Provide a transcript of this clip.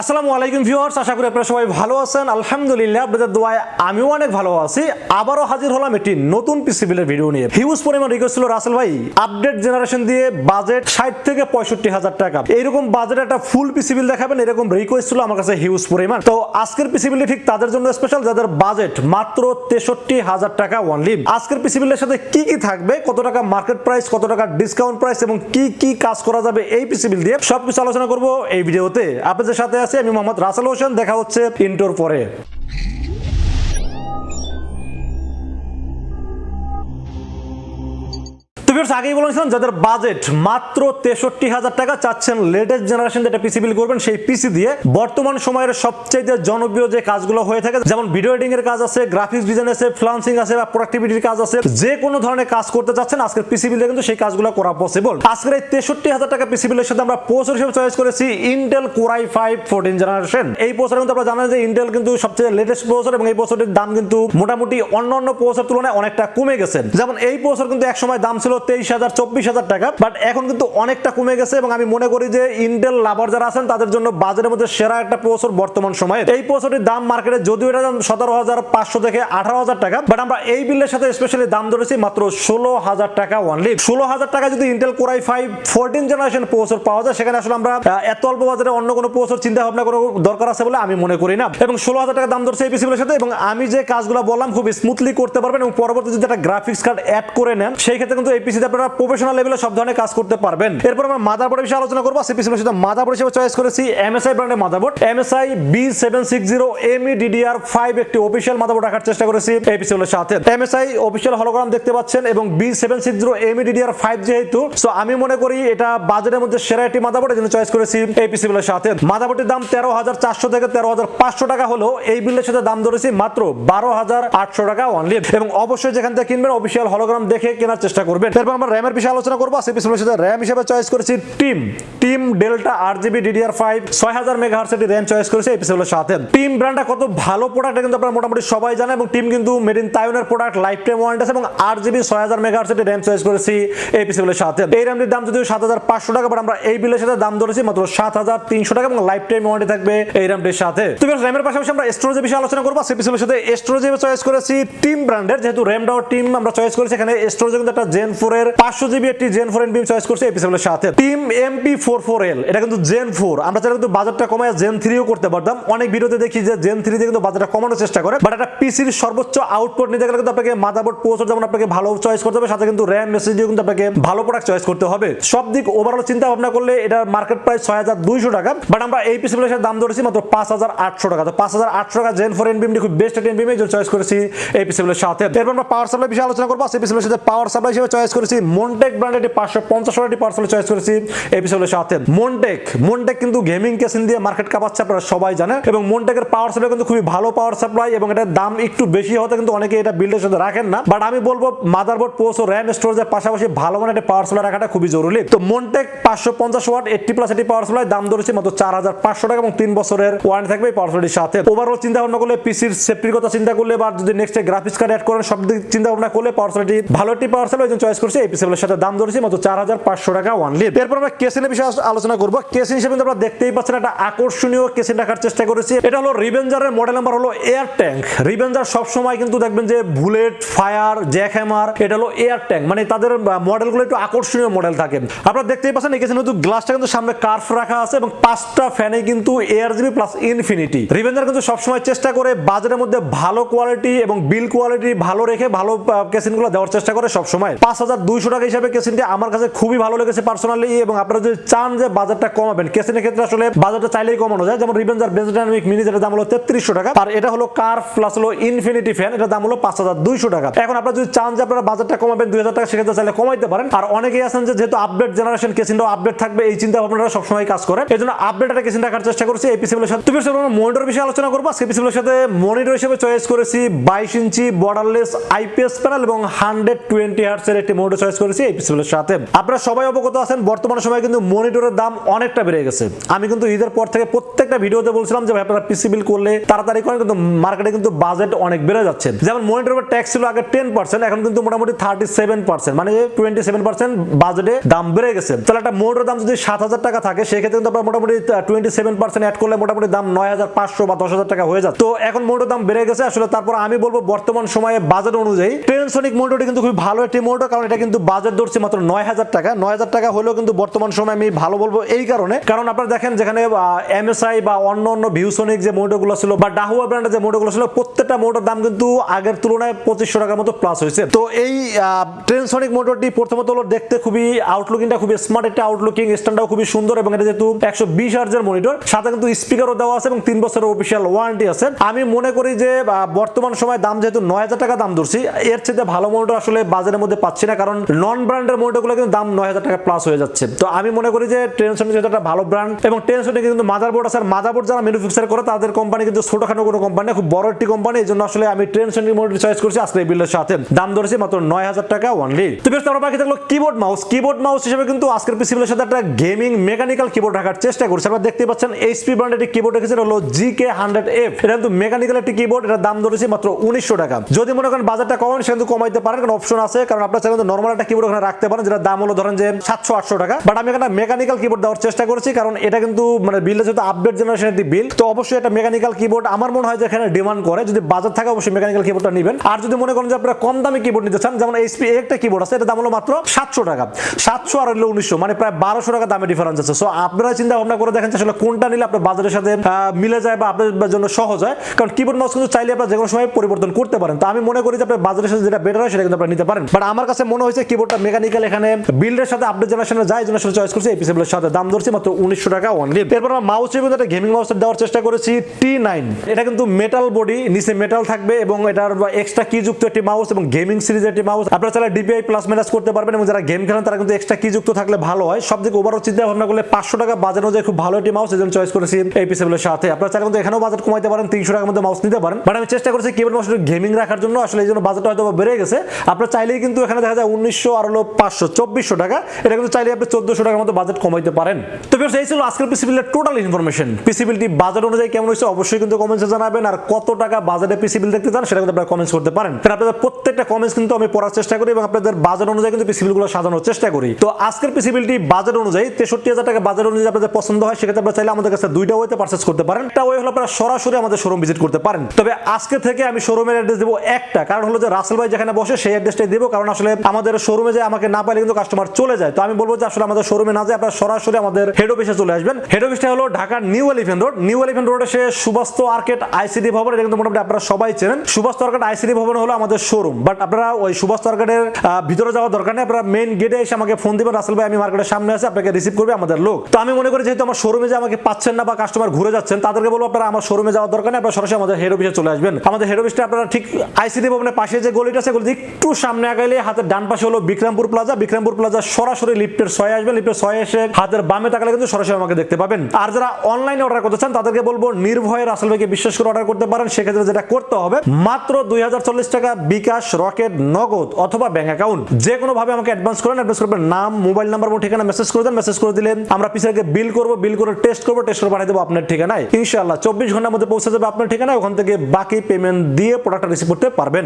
আসসালামু আলাইকুম ভিউয়ার্স, আশা করি আপনারা সবাই ভালো আছেন। আলহামদুলিল্লাহ, আপনাদের দোয়ায় আমিও অনেক ভালো আছি। আবারও হাজির হলাম একটি নতুন পিসি বিলের ভিডিও নিয়ে। হিউজ পরিমাণ রিকোয়েস্ট ছিল রাসেল ভাই আপডেট জেনারেশন দিয়ে বাজেট ষাট থেকে পঁয়ষট্টি হাজার টাকা। এইরকম বাজেট একটা ফুল পিসি বিল দেখাবেন, এরকম রিকোয়েস্ট ছিল আমার কাছে হিউজ পরিমাণ। তো আজকের পিসি বিলটি ঠিক তাদের জন্য স্পেশাল যাদের বাজেট মাত্র তেষট্টি হাজার টাকা ওয়ানলি আজকের পিসি বিলের সাথে কি কি থাকবে, কত টাকা মার্কেট প্রাইস কত টাকা ডিসকাউন্ট প্রাইস এবং কি কি কাজ করা যাবে এই পিসি বিল দিয়ে সবকিছু আলোচনা করব এই ভিডিওতে আপনাদের সাথে আছে। আমি মোহাম্মদ রাসেল হোসেন। দেখা হচ্ছে ইন্টোর পরে। তো ভিউয়ার্স, আগেই বলেছিলাম যাদের বাজেট মাত্র তেষট্টি হাজার টাকা চাচ্ছেন লেটেস্ট জেনারেশন যেটা পিসি বিল করবেন, সেই পিসি দিয়ে বর্তমান সময়ের সবচেয়ে জনপ্রিয় যে কাজগুলো হয়ে থাকে, যেমন ভিডিও এডিটিং এর কাজ আছে গ্রাফিক্স ডিজাইন আছে ফ্লান্সিং আছে, বা প্রোডাক্টিভিটির কাজ আছে, যে কোনো ধরনের কাজ করতে চাচ্ছেন, আজকের পিসি বিলে কিন্তু সেই কাজগুলো করা পসিবল আজকের এই তেষট্টি হাজার টাকা পিসি বিলের সাথে আমরা প্রসেসর হিসেবে চয়েস করেছি Intel core i five fourteen generation এই প্রসেসর কিন্তু আপনারা জানেন যে ইন্টেল কিন্তু সবচেয়ে লেটেস্ট প্রসেসর এবং এই প্রসেসরের দাম কিন্তু মোটামুটি অন্যান্য প্রসেসর তুলনায় অনেকটা কমে গেছে। যেমন এই প্রসেসর কিন্তু একসময় দাম ছিল তেইশ হাজার, চব্বিশ হাজার টাকা। বাট এখন কিন্তু অনেকটা কমে গেছে এবং আমি মনে করি যে ইন্টেল লাভার যারা আছেন, তাদের জন্য বাজারের মধ্যে সেরা একটা প্রসেসর বর্তমান সময়ে এই প্রসেসরের দাম মার্কেটে যদিও এটা সতেরো হাজার পাঁচশো থেকে আঠারো হাজার টাকা বাট আমরা এই বিলের সাথে স্পেশালি দাম ধরেছি মাত্র ষোলো হাজার টাকা ওয়ানলি ষোলো হাজার টাকা যদি Intel core i five fourteen generation processor পাওয়া যায়, সেখানে আসলে আমরা এত অল্প বাজারে অন্য কোনো প্রসেসর চিন্তা ভাবনা কোনো দরকার আছে বলে আমি মনে করি না। এবং ষোলো হাজার টাকা দাম ধরছে এই পিসিগুলোর সাথে এবং আমি যে কাজগুলো বললাম খুব স্মুথলি করতে পারবেন এবং পরবর্তী যদি একটা গ্রাফিক্স কার্ড অ্যাড করে নেন, সেই ক্ষেত্রে কিন্তু এই পিসিতে আপনারা প্রফেশনাল লেভেলে সব ধরনের কাজ করতে পারবেন। এরপর আমরা মাদারবোর্ডের বিষয়ে আলোচনা করব। সেই পিসিগুলোর সাথে মাদারবোর্ড হিসেবে চয়েস করেছি এমএসআই ব্র্যান্ডের motherboard MSI B seven six zero ME DDR five একটি অফিসিয়াল মাদারবোর্ড রাখার চেষ্টা করেছি এই পিসিগুলোর সাথে। এমএসআই অফিসিয়াল হলোগ্রাম দেখতে পাচ্ছেন এবং B seven six zero ME DDR five যেহেতু সো আমি মনে করি এটা বাজারের মধ্যে সেরা একটি মাদারবোর্ড জন্য চয়েস করেছি এই পিসিগুলোর সাথে। মাদারবোর্ডের দাম তেরো হাজার চারশো থেকে তেরো হাজার পাঁচশো টাকা হলো এই বিলের সাথে দাম ধরেছি মাত্র বারো হাজার আটশো টাকা অনলি এবং অবশ্যই যেখান থেকে কিনবেন অফিসিয়াল হলোগ্রাম দেখে কেনার চেষ্টা করবেন। এরপর আমরা র্যামের বিষয়ে আলোচনা করব। সেই পিসিগুলোর সাথে র্যাম হিসেবে চয়েস করেছি টিম টিম ডেল্টা আট জিবি ডিডিআর ফাইভ ছয় হাজার মেগা হার্সের র্যাম চয়েস করেছি এই পিসিগুলোর সাথে। টিম ব্র্যান্ডটা কত ভালো প্রোডাক্ট কিন্তু আপনারা মোটামুটি সবাই জানেন এবং টিম কিন্তু মেড ইন তাইওয়ানের প্রোডাক্ট লাইফ টাইম ওয়ারেন্টি আছে এবং আট জিবি ছয় হাজার মেগা হার্সের র্যাম চয়েস করেছি এই পিসিগুলোর সাথে। এই র্যামটির দাম যদিও সাত হাজার পাঁচশো টাকা বাট আমরা এই বিলের সাথে দাম ধরেছি মাত্র সাত হাজার তিনশো টাকা এবং লাইফ টাইম ওয়ারেন্টি থাকবে এই র্যামটির সাথে। তুমি র্যামের পাশাপাশি আমরা স্টোরেজের বিষয়ে আলোচনা করব। সেই পিসিগুলোর সাথে স্টোরেজে চয়েস করেছি টিম ব্র্যান্ডের যেহেতু র্যাম ডাওয়ার টিম আমরা চয়েস করেছি, এখানে স্টোরেজে কিন্তু একটা জেন ফোর এর পাঁচশো জিবি একটি জেন ফোর এন বিম চয়েস করছি এই পিসিগুলোর সাথে। Team MP four four L এটা কিন্তু জেন ফোর আমরা চাইলে কিন্তু বাজারটা কমায় জেন থ্রিও করতে পারতাম। অনেক ভিডিওতে দেখি যে জেন থ্রি দিয়ে কিন্তু বাজারটা কমানোর চেষ্টা করে। বাট একটা পিসির সর্বোচ্চ আউটপুট নিতে গেলে কিন্তু আপনাকে মাদারবোর্ড প্রসেসর যেমন আপনাকে ভালো চয়েস করতে হবে, সাথে কিন্তু র্যাম মেসেজ দিয়ে কিন্তু আপনাকে ভালো প্রোডাক্ট চয়েস করতে হবে। সব দিক ওভারঅল চিন্তা ভাবনা করলে এটা মার্কেট প্রাইস ছয় হাজার দুইশো টাকা। বাট আমরা এই সাথে দাম ধরেছি মাত্র পাঁচ হাজার আটশো টাকা। তো পাঁচ হাজার আটশো টাকা জেন ফোর এনবিএমডি খুব বেস্ট একটা এনবিএম চয়েস করেছি এই পিসিগুলোর সাথে। এরপর আমরা পাওয়ার সাপ্লাই বিষয়ে আলোচনা করব। সেই পিসিগুলোর সাথে পাওয়ার সাপ্লাই হিসেবে চয়েস করেছি। মন্টেক ব্র্যান্ডের একটি পাঁচশো পঞ্চাশ একটি পাওয়ার সাপ্লাই চয়েস করেছি। এই পিসিগুলোর সাথে মন্টেক মন্টেক কিন্তু গেমিং কেসিন দিয়ে মার্কেট কাপাচ্ছে, আপনারা সবাই জানেন। এবং মন্টেকের পাওয়ার সাপ্লাই কিন্তু খুবই ভালো পাওয়ার সাপ্লাই এবং এটার দাম একটু বেশি হতে কিন্তু অনেকে এটা বিল্ডের সাথে রাখেন না। বাট আমি বলব মাদারবোর্ড পোস ও র্যাম স্টোরেজের পাশাপাশি ভালো মানের একটা পাওয়ার সাপ্লাই রাখাটা খুবই জরুরি। তো মন্টেক পাঁচশো পঞ্চাশ ওয়াট এইটটি প্লাস এটি পাওয়ার সাপ্লাই দাম ধরেছি মাত্র চার হাজার পাঁচশো টাকা এবং তিন বছরের ওয়ারেন্টি থাকবে এই পাওয়ার সাপ্লাইটির সাথে। ওভারঅল চিন্তা ভাবনা করলে পিসির সেফটির কথা চিন্তা করলে বা যদি নেক্সট গ্রাফিক্স কার্ড অ্যাড করেন, সব দিক চিন্তা ভাবনা করলে পাওয়ার সাপ্লাইটি ভালো একটি পাওয়ার সাপ্লাই চয়েস করছি এই পিসিগুলোর সাথে দাম ধরেছি মাত্র চার হাজার পাঁচশো টাকা ওয়ানলি এরপর আমরা কেসিনের বিষয়ে আলোচনা করব। কেসিন হিসেবে কিন্তু আপনারা দেখতেই পাচ্ছেন একটা আকর্ষণীয় কেসিন রাখার চেষ্টা করেছি। এটা হলো রিভেঞ্জারের মডেল নাম্বার হলো এয়ার ট্যাঙ্ক রিভেঞ্জার সবসময় কিন্তু দেখবেন যে বুলেট ফায়ার জ্যাক হ্যামার এটা হলো এয়ার ট্যাঙ্ক মানে তাদের মডেলগুলো একটু আকর্ষণীয় মডেল থাকে। আপনারা দেখতেই পাচ্ছেন এই কেসিন কিন্তু গ্লাসটা কিন্তু সামনে কার্ভ রাখা আছে এবং পাঁচটা ফ্যানে কিন্তু air GB plus infinity Revenger কিন্তু সবসময় চেষ্টা করে বাজারের মধ্যে ভালো কোয়ালিটি এবং বিল কোয়ালিটি ভালো রেখে ভালো কেসিনগুলো দেওয়ার চেষ্টা করে সবসময়। পাঁচ হাজার দুইশো টাকা হিসাবে কেসিনটি আমার কাছে খুবই ভালো লেগেছে পার্সোনালি এবং আপনারা যদি চান যে বাজারটা কমাবেন কেসিনের ক্ষেত্রে আসলে বাজারটা চাইলেই কমানো যায়। যেমন রিভেঞ্জার বেজ ডাইনামিক মিনি যেটা দাম হলো তেত্রিশশো টাকা। আর এটা হলো কার প্লাস হলো ইনফিনিটি ফ্যান এটা দাম হলো পাঁচ হাজার দুইশো টাকা। এখন আপনারা যদি চান যে আপনারা বাজারটা কমাবেন দুই হাজার টাকা, সেক্ষেত্রে চাইলে কমাইতে পারেন। আর অনেকেই আছেন যেহেতু আপডেট জেনারেশন কেসিনটাও আপডেট থাকবে, এই চিন্তা ভাবনাটা সবসময় কাজ করে। এই জন্য আপডেট একটা কেসিন রাখার চেষ্টা করছি। এই পিসিগুলোর সাথে তুমি মনিটর বিষয়ে আলোচনা করব সেই পিসিগুলোর সাথে মনিটর হিসেবে চয়েস করেছি বাইশ ইঞ্চি বর্ডারলেস আইপিএস প্যানেল এবং হান্ড্রেড টোয়েন্টি হার্টসের একটি মোটর চয়েস করেছি, এই পিসিবিলের সাথে। আপনারা সবাই অবগত আছেন, বর্তমান সময়ে কিন্তু মনিটরের দাম অনেকটা বেড়ে গেছে। আমি কিন্তু ঈদের পর থেকে প্রত্যেকটা ভিডিওতে বলছিলাম যে, ভাই, আপনারা পিসিবিল করলে তাড়াতাড়ি করেন, কিন্তু মার্কেটে কিন্তু বাজেট অনেক বেড়ে যাচ্ছে। যেমন মনিটরের ট্যাক্স ছিল আগে টেন পার্সেন্ট এখন কিন্তু মোটামুটি থার্টি সেভেন পার্সেন্ট মানে টোয়েন্টি সেভেন পার্সেন্ট বাজেটে দাম বেড়ে গেছে। তাহলে একটা মোটরের দাম যদি সাত হাজার টাকা থাকে, সেক্ষেত্রে কিন্তু আপনার মোটামুটি টোয়েন্টি সেভেন পার্সেন্ট অ্যাড করলে মোটামুটি দাম নয় হাজার পাঁচশো বা দশ হাজার টাকা হয়ে যাচ্ছে। তো এখন মোটরের দাম বেড়ে গেছে। আসলে তারপর আমি বলব, বর্তমান সময়ে বাজেট অনুযায়ী ট্রেনসনিক মোটরটি কিন্তু খুবই ভালো একটি মোটর কারণ এটা কিন্তু বাজেট ধরছে মাত্র নয় হাজার টাকা। নয় হাজার টাকা হলেও কিন্তু বর্তমান সময় আমি ভালো বলব এই কারণে। কারণ আপনারা দেখেন যেখানে এমএসআই বা অন্য অন্য ভিউসনিক যে মোটরগুলো ছিল বা ডাহুয়া ব্র্যান্ডের যে মোটরগুলো ছিল, প্রত্যেকটা মোটর দাম কিন্তু আগের তুলনায় পঁচিশশো টাকার মতো প্লাস হয়েছে। তো এই ট্রেনসনিক মোটরটি প্রথমত হলো দেখতে খুবই আউটলুকিংটা খুবই স্মার্ট একটা আউটলুকিং স্ট্যান্ডটাও খুবই সুন্দর এবং এটা যেহেতু একশো বিশ হার্জের মনিটর সাথে কিন্তু স্পিকারও দেওয়া আছে এবং তিন বছরের অফিসিয়াল ওয়ারেন্টি আছে। আমি মনে করি যে বর্তমান সময় দাম যেহেতু নয় হাজার টাকা দাম ধরছি, এর চেয়ে ভালো মনিটর আসলে বাজারের মধ্যে পাচ্ছি না, কারণ নন ব্র্যান্ডের মনিটরগুলো কিন্তু দাম নয় হাজার টাকা প্লাস হয়ে যাচ্ছে। তো আমি মনে করি যে ট্রেনসনিক যেহেতু একটা ভালো ব্র্যান্ড এবং ট্রেনসনিক কিন্তু মাদারবোর্ড আছে, আর মাদারবোর্ড যারা ম্যানুফ্যাকচার করে, তাদের কোম্পানি কিন্তু ছোটখাটো কোনো কোম্পানি খুব বড় একটি কোম্পানি এই জন্য আসলে আমি ট্রেনসনিক মনিটর চয়েস করছি আজকে এই বিলের সাথে। দাম ধরেছি মাত্র নয় হাজার টাকা ওনলি তো বেশ, তারপর বাকি থাকল কিবোর্ড মাউস কিবোর্ড মাউস হিসেবে কিন্তু আজকের পিসি বিলের সাথে একটা গেমিং মেকানিক্যাল কিবোর্ড রাখার চেষ্টা করছি। আপনারা দেখতে পাচ্ছেন এইচপি ব্র্যান্ডের একটি কিবোর্ড রেখেছে হলো জি কে হান্ড্রেড এফ এটা কিন্তু মেকানিক্যাল একটি কিবোর্ড এটার দাম ধরেছি মাত্র উনিশশো টাকা। যদি মনে করেন বাজারটা কমান সে কিন্তু কমাইতে পারেন কারণ অপশন আছে? কারণ আপনার চাইলে নর্মাল একটা কিবোর্ড ওখানে রাখতে পারেন যেটা দাম হলো ধরেন যে সাতশো, আটশো টাকা। বাট আমি এখানে মেকানিক্যাল কিবোর্ড দেওয়ার চেষ্টা করেছি, কারণ এটা কিন্তু মানে বিলটা যেহেতু আপডেট জেনারেশনের একটি বিল তো অবশ্যই একটা মেকানিক্যাল কিবোর্ড আমার মনে হয় যে এখানে ডিমান্ড করে। যদি বাজার থাকে, অবশ্যই মেকানিক্যাল কিবোর্ডটা নেবেন। আর যদি মনে করেন যে আপনারা কম দামি কিবোর্ড নিতে চান, যেমন এইচপি একটা কিবোর্ড আছে এটা দাম হলো মাত্র সাতশো টাকা। সাতশো আর হলো উনিশশো মানে প্রায় বারোশো টাকা দামে ডিফারেন্স আছে। সো আপনারা চিন্তা ভাবনা করে দেখেন আসলে কোনটা নিলে আপনার বাজারের সাথে মিলে যায় বা আপনার জন্য সহজ হয়। কারণ কিবোর্ড মাউস কিন্তু চাইলে আপনার যে কোনো সময় পরিবর্তন করতে পারেন। তো আমি মনে করি যে আপনার বাজারের সাথে যেটা বেটার হয় সেটা কিন্তু আপনারা নিতে পারেন। বাট আমার কাছে মনে হয়েছে কিবোর্ডটা মেকানিক্যাল এখানে বিল্ডের সাথে আপডেট জেনারেশনে যায় জন্য চয়েস করছি, এই পিসেবলের সাথে। দাম ধরছি মাত্র উনিশশো টাকা অনলি এরপর আমরা মাউস কিন্তু একটা গেমিং মাউস দেওয়ার চেষ্টা করেছি টি নাইন এটা কিন্তু মেটাল বডি নিচে মেটাল থাকবে এবং এটার এক্সট্রা কি যুক্ত একটি মাউস এবং গেমিং সিরিজের একটি মাউস আপনারা চাইলে ডিপিআই প্লাস মাইনাস করতে পারবেন এবং যারা গেম খেলেন তারা কিন্তু এক্সট্রা কি যুক্ত থাকলে ভালো হয়। সব দিকে ওভারঅল চিন্তা ভাবনা করলে পাঁচশো টাকা বাজার অনুযায়ী খুব ভালো একটি মাউস এই জন্য চয়েস করেছি এই পিসেবলের সাথে। আপনারা চাইলে কিন্তু এখানেও বাজেট কমাইতে পারেন, তিনশো টাকার মধ্যে মাউস নিতে পারেন। বাট আমি চেষ্টা করেছি কিবোর্ড মাউস গেমিং রাখার জন্য, আসলে এই জন্য বাজেটটা হয়তো বেড়ে গেছে। আপনারা চাইলেই কিন্তু এখানে দেখা যায় উনিশশো আর হলো পাঁচশো চব্বিশশো টাকা। এটা কিন্তু চাইলে আপনি চোদ্দশো টাকার মতো বাজেট কমাইতে পারেন। তো ভিউয়ার্স, এই ছিল আজকের পিসিবিলের টোটাল ইনফরমেশন পিসিবিলটি বাজেট অনুযায়ী কেমন হয়েছে অবশ্যই কিন্তু কমেন্টসে জানাবেন। আর কত টাকা বাজেটে পিসিবিল দেখতে চান সেটা কিন্তু আপনারা কমেন্টস করতে পারেন। কারণ আপনাদের প্রত্যেকটা কমেন্টস কিন্তু আমি পড়ার চেষ্টা করি এবং আপনাদের বাজেট অনুযায়ী কিন্তু পিসিবিলগুলো সাজানোর চেষ্টা করি। তো আজকের পিসিবিলটি বাজেট অনুযায়ী তেষট্টি হাজার টাকা বাজেট অনুযায়ী আপনাদের পছন্দ হয় সেক্ষেত্রে আপনারা চাইলে আমাদের কাছে দুইটা ওয়েতে পারচেস করতে পারেন। একটা ওয়ে হলো আপনারা সরাসরি আমাদের শোরুম ভিজিট করতে পারেন। তবে আজকে থেকে আমি শোরুমের অ্যাড্রেস দেবো একটা। কারণ হলো যে রাসেল যেখানে বসে সেই অ্যাড্রেসটাই দেবো, কারণ আসলে আমাদের শোরুমে যে আমাকে না পাইলে কিন্তু কাস্টমার চলে যায়। তো আমি বলব যে আসলে আমাদের শোরুমে না যায়, আপনারা সরাসরি আমাদের হেড অফিসে চলে আসবেন। হেড অফিসটা হলো ঢাকার New Elephant Road New Elephant রোডে সে সুবাস্ত আর্কেট আইসিডি ভবন, এটা কিন্তু মোটামুটি আপনারা সবাই চেনেন। সুবাস্ত আর্কেট আইসিডি ভবন হলো আমাদের শোরুম বাট আপনারা ওই সুবাস্ত আর্কেটের ভিতরে যাওয়ার দরকার নেই। আপনারা মেইন গেটে এসে আমাকে ফোন দিবেন। রাসেল ভাই, আমি মার্কেটের সামনে আছে, আপনাকে রিসিভ করবে আমাদের লোক। তো আমি মনে করি যেহেতু আমার শোরুমে যে আমাকে পাচ্ছেন না বা কাস্টমার ঘুরে যাচ্ছেন, তাদেরকে বলব আপনারা আমার শোরুমে যাওয়ার দরকার নেই, আপনারা সরাসরি আমাদের হেড অফিসে চলে আসবেন। আমাদের হেড অফিসটা আপনারা ঠিক আইসিডি ভবনের পাশে যে গলিটা আছে গলিতে একটু সামনে আগাইলে হাতের ডান পাশে হলো বিক্রমপুর প্লাজা বিক্রমপুর প্লাজা সরাসরি লিফটের ছয় আসবেন লিফটের ছয় এসে হাতের বামে তাকালে কিন্তু সরাসরি আমাকে দেখতে পাবেন। আর যারা অনলাইনে অর্ডার করতে চান, তাদেরকে বলব, নির্ভয়ে রাসেল ভাইকে বিশ্বাস করে অর্ডার করতে পারেন। সেক্ষেত্রে যেটা করতে হবে, মাত্র দুই হাজার চল্লিশ টাকা বিকাশ, রকেট, নগদ অথবা ব্যাংক অ্যাকাউন্ট যে কোনো ভাবে আমাকে অ্যাডভান্স করেন অ্যাডভান্স করবেন নাম মোবাইল নাম্বার এবং ঠিকানা মেসেজ করে দেন। মেসেজ করে দিলে আমরা পিছিয়ে বিল করব বিল করে টেস্ট করব টেস্ট করে পাঠিয়ে দেবো আপনার ঠিকানায়। ইনশাআল্লাহ, চব্বিশ ঘণ্টার মধ্যে পৌঁছে যাবে আপনার ঠিকানায়। ওখান থেকে বাকি পেমেন্ট দিয়ে প্রোডাক্টটা রিসিভ করতে পারবেন।